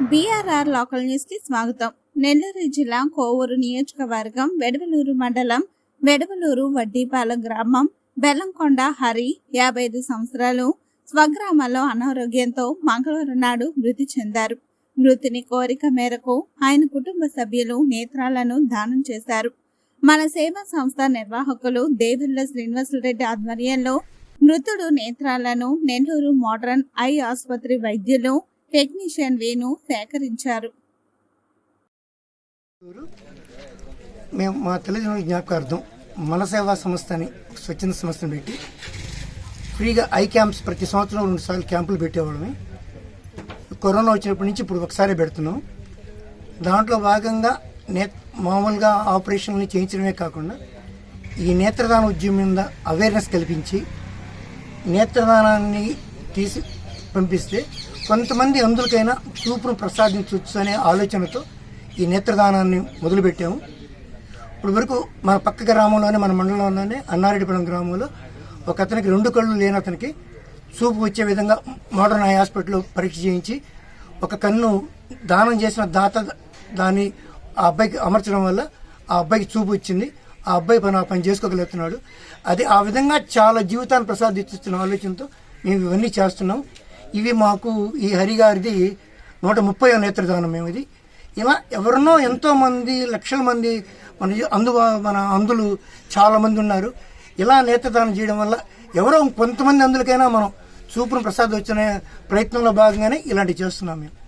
BRR local న్యూస్కి స్వాగతం. నెల్లూరు జిల్లా కోవూరు నియోజకవర్గం వెడవలూరు మండలం వెడవలూరు వడ్డీపాలెం గ్రామం బెల్లంకొండ హరి యాభై ఐదు సంవత్సరాలు స్వగ్రామంలో అనారోగ్యంతో మంగళవారం నాడు మృతి చెందారు. మృతిని కోరిక మేరకు ఆయన కుటుంబ సభ్యులు నేత్రాలను దానం చేశారు. మన సేవా సంస్థ నిర్వాహకులు దేవెల్ల శ్రీనివాసరెడ్డి ఆధ్వర్యంలో మృతుడు నేత్రాలను నెల్లూరు మోడర్న్ ఐ ఆసుపత్రి వైద్యులు టెక్నీషియన్ వేణు సేకరించారు. మేము మా తల్లిదండ్రుల జ్ఞాపకార్థం మన సేవా సంస్థ అని స్వచ్ఛంద సంస్థను పెట్టి ఫ్రీగా ఐ క్యాంప్స్ ప్రతి సంవత్సరం రెండు సార్లు క్యాంపులు పెట్టేవాళ్ళమే. కరోనా వచ్చినప్పటి నుంచి ఇప్పుడు ఒకసారి పెడుతున్నాం. దాంట్లో భాగంగా నే మామూలుగా ఆపరేషన్లు చేయించడమే కాకుండా ఈ నేత్రదాన ఉద్యమం మీద అవేర్నెస్ కల్పించి నేత్రదానాన్ని తీసి పంపిస్తే కొంతమంది అందులకైనా చూపును ప్రసాదించవచ్చు అనే ఆలోచనతో ఈ నేత్రదానాన్ని మొదలుపెట్టాము. ఇప్పుడు వరకు మన పక్క గ్రామంలోనే మన మండలంలోనే అన్నారెడ్డిపురం గ్రామంలో ఒక అతనికి రెండు కళ్ళు లేని అతనికి చూపు వచ్చే విధంగా మోడర్న్ ఐ హాస్పిటల్లో పరీక్ష చేయించి ఒక కన్ను దానం చేసిన దాత దాన్ని ఆ అబ్బాయికి అమర్చడం వల్ల ఆ అబ్బాయికి చూపు వచ్చింది. ఆ అబ్బాయి పని ఆ పని చేసుకోగలుగుతున్నాడు. అది ఆ విధంగా చాలా జీవితాన్ని ప్రసాదిస్తున్న ఆలోచనతో మేము ఇవన్నీ చేస్తున్నాం. ఇవి మాకు ఈ హరిగారిది నూట ముప్పై నేత్రదానం మేము ఇది. ఇలా ఎవరినో ఎంతోమంది లక్షల మంది మన అందు మన అందులు చాలామంది ఉన్నారు. ఇలా నేత్రదానం చేయడం వల్ల ఎవరో కొంతమంది అందులకైనా మనం చూపును ప్రసాద్ వచ్చిన ప్రయత్నంలో భాగంగానే ఇలాంటివి చేస్తున్నాం మేము.